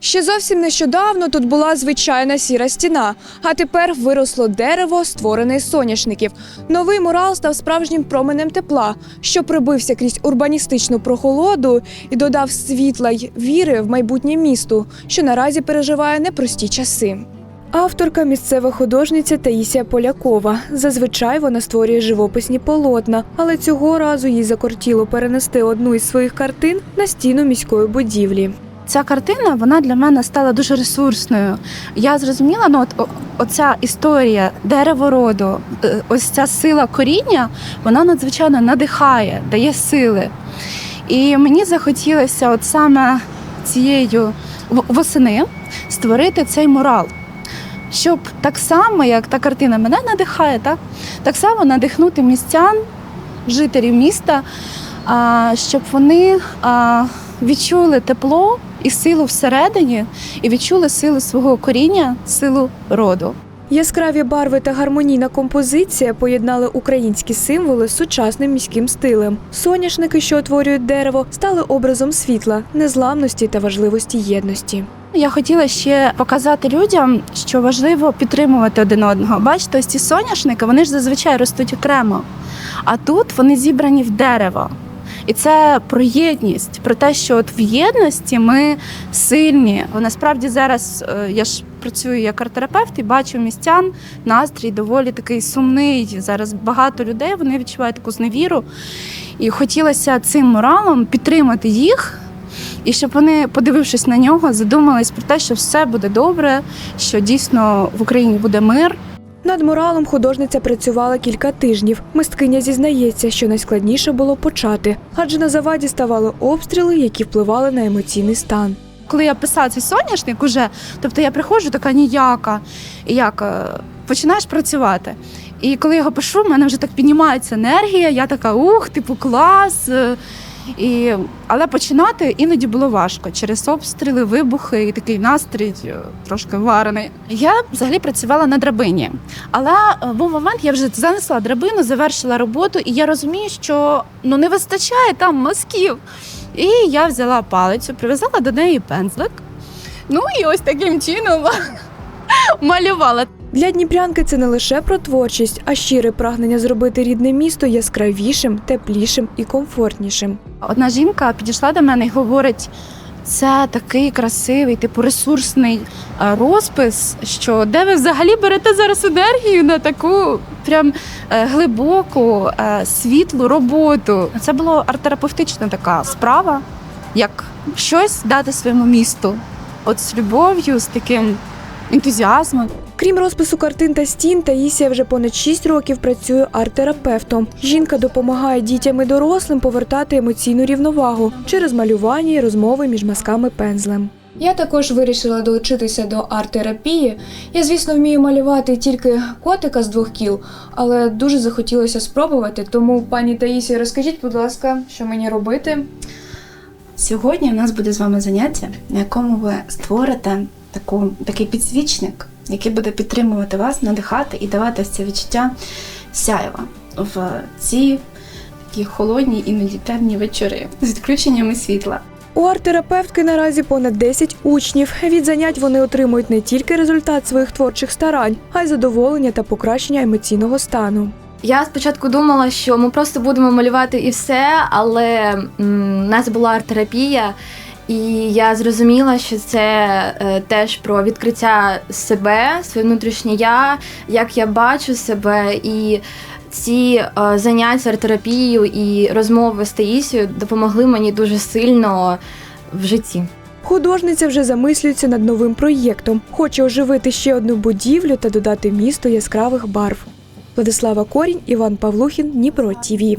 Ще зовсім нещодавно тут була звичайна сіра стіна, а тепер виросло дерево, створене з соняшників. Новий мурал став справжнім променем тепла, що прибився крізь урбаністичну прохолоду і додав світла й віри в майбутнє місту, що наразі переживає непрості часи. Авторка місцева художниця Таїсія Полякова. Зазвичай вона створює живописні полотна, але цього разу їй закортіло перенести одну із своїх картин на стіну міської будівлі. Ця картина вона для мене стала дуже ресурсною. Я зрозуміла, ну от оця історія деревороду, е, ось ця сила коріння, вона надзвичайно надихає, дає сили. І мені захотілося, от саме цією восени створити цей мурал. Щоб так само, як та картина мене надихає, так, так само надихнути містян, жителів міста, щоб вони відчули тепло і силу всередині, і відчули силу свого коріння, силу роду. Яскраві барви та гармонійна композиція поєднали українські символи з сучасним міським стилем. Соняшники, що утворюють дерево, стали образом світла, незламності та важливості єдності. Я хотіла ще показати людям, що важливо підтримувати один одного. Бачите, ось ці соняшники, вони ж зазвичай ростуть окремо. А тут вони зібрані в дерево. І це про єдність, про те, що от в єдності ми сильні. Насправді зараз е, я ж працюю як арт-терапевт і бачу містян настрій доволі такий сумний. Зараз багато людей вони відчувають таку зневіру. І хотілося цим моралом підтримати їх, і щоб вони, подивившись на нього, задумались про те, що все буде добре, що дійсно в Україні буде мир. Над муралом художниця працювала кілька тижнів. Мисткиня зізнається, що найскладніше було почати, адже на заваді ставали обстріли, які впливали на емоційний стан. Коли я писала цей соняшник, уже, тобто я приходжу така ніяка, як е, починаєш працювати. І коли я його пишу, в мене вже так піднімається енергія, я така ух, типу, клас. І, але починати іноді було важко через обстріли, вибухи і такий настрій трошки варений. Я взагалі працювала на драбині, але е, був момент, я вже занесла драбину, завершила роботу, і я розумію, що ну не вистачає там мазків. І я взяла палицю, прив'язала до неї пензлик. Ну і ось таким чином малювала. Для дніпрянки це не лише про творчість, а щире прагнення зробити рідне місто яскравішим, теплішим і комфортнішим. Одна жінка підійшла до мене і говорить: це такий красивий, типу ресурсний е, розпис, що де ви взагалі берете зараз енергію на таку прям е, глибоку, е, світлу роботу. Це була арт-терапевтична така справа, як щось дати своєму місту. От з любов'ю, з таким ентузіазмом. Крім розпису картин та стін, Таїсія вже понад 6 років працює арт-терапевтом. Жінка допомагає дітям і дорослим повертати емоційну рівновагу через малювання і розмови між мазками пензлем. Я також вирішила долучитися до арт-терапії. Я, звісно, вмію малювати тільки котика з двох кіл, але дуже захотілося спробувати. Тому, пані Таїсія, розкажіть, будь ласка, що мені робити? Сьогодні у нас буде з вами заняття, на якому ви створите таку, такий підсвічник, який буде підтримувати вас, надихати і давати це відчуття сяєва в ці такі холодні, іноді темні вечори з відключеннями світла. У арт-терапевтки наразі понад 10 учнів. Від занять вони отримують не тільки результат своїх творчих старань, а й задоволення та покращення емоційного стану. Я спочатку думала, що ми просто будемо малювати і все, але м, у нас була арт-терапія, і я зрозуміла, що це е, теж про відкриття себе, своє внутрішнє я, як я бачу себе, і ці е, заняття арт-терапією і розмови з Таїсією допомогли мені дуже сильно в житті. Художниця вже замислюється над новим проєктом. Хоче оживити ще одну будівлю та додати місту яскравих барв. Владислава Корінь, Іван Павлухін, Дніпро ТІВІ.